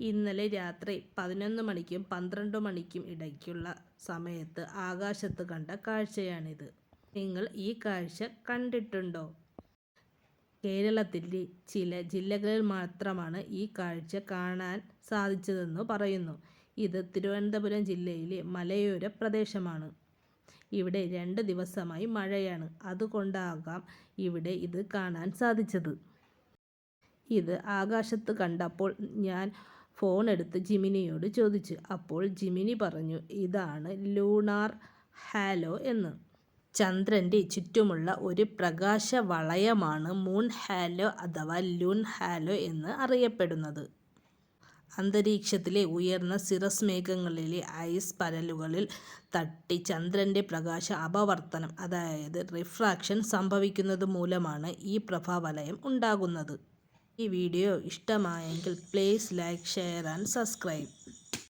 ഇന്നലെ രാത്രി പതിനൊന്ന് മണിക്കും പന്ത്രണ്ട് മണിക്കും ഇടയ്ക്കുള്ള സമയത്ത് ആകാശത്ത് കണ്ട കാഴ്ചയാണിത്. നിങ്ങൾ ഈ കാഴ്ച കണ്ടിട്ടുണ്ടോ? കേരളത്തിലെ ചില ജില്ലകളിൽ മാത്രമാണ് ഈ കാഴ്ച കാണാൻ സാധിച്ചതെന്ന് പറയുന്നു. ഇത് തിരുവനന്തപുരം ജില്ലയിലെ മലയോര പ്രദേശമാണ്. ഇവിടെ രണ്ട് ദിവസമായി മഴയാണ്. അതുകൊണ്ടാകാം ഇവിടെ ഇത് കാണാൻ സാധിച്ചത്. ഇത് ആകാശത്ത് കണ്ടപ്പോൾ ഞാൻ ഫോൺ എടുത്ത് ജിമിനിയോട് ചോദിച്ചു. അപ്പോൾ ജിമിനി പറഞ്ഞു ഇതാണ് ലൂണാർ ഹാലോ എന്ന്. ചന്ദ്രന്റെ ചുറ്റുമുള്ള ഒരു പ്രകാശ വളയമാണ് മൂൺ ഹാലോ അഥവാ ലൂൺ ഹാലോ എന്ന് അറിയപ്പെടുന്നത്. അന്തരീക്ഷത്തിലെ ഉയർന്ന സിറസ് മേഘങ്ങളിലെ ഐസ് പരലുകളിൽ തട്ടി ചന്ദ്രന്റെ പ്രകാശ അപവർത്തനം അതായത് റിഫ്രാക്ഷൻ സംഭവിക്കുന്നത് മൂലമാണ് ഈ പ്രഭാവലയം ഉണ്ടാകുന്നത്. ഈ വീഡിയോ ഇഷ്ടമായെങ്കിൽ please like share and subscribe